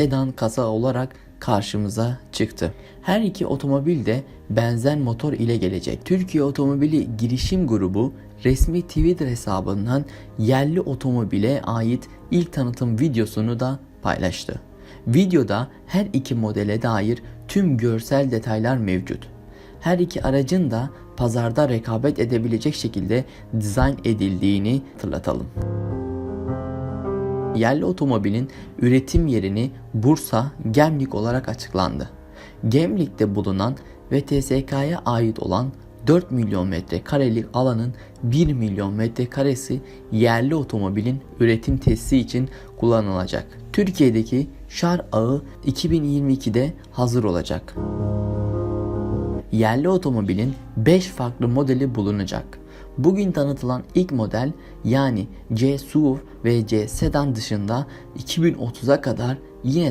sedan kasa olarak karşımıza çıktı. Her iki otomobil de benzen motor ile gelecek. Türkiye Otomobili Girişim Grubu resmi Twitter hesabından yerli otomobile ait ilk tanıtım videosunu da paylaştı. Videoda her iki modele dair tüm görsel detaylar mevcut. Her iki aracın da pazarda rekabet edebilecek şekilde dizayn edildiğini hatırlatalım. Yerli otomobilin üretim yerini Bursa, Gemlik olarak açıklandı. Gemlik'te bulunan ve TSK'ya ait olan 4 milyon metrekarelik alanın 1 milyon metrekaresi yerli otomobilin üretim tesisi için kullanılacak. Türkiye'deki şar ağı 2022'de hazır olacak. Yerli otomobilin 5 farklı modeli bulunacak. Bugün tanıtılan ilk model yani C SUV ve C Sedan dışında 2030'a kadar yine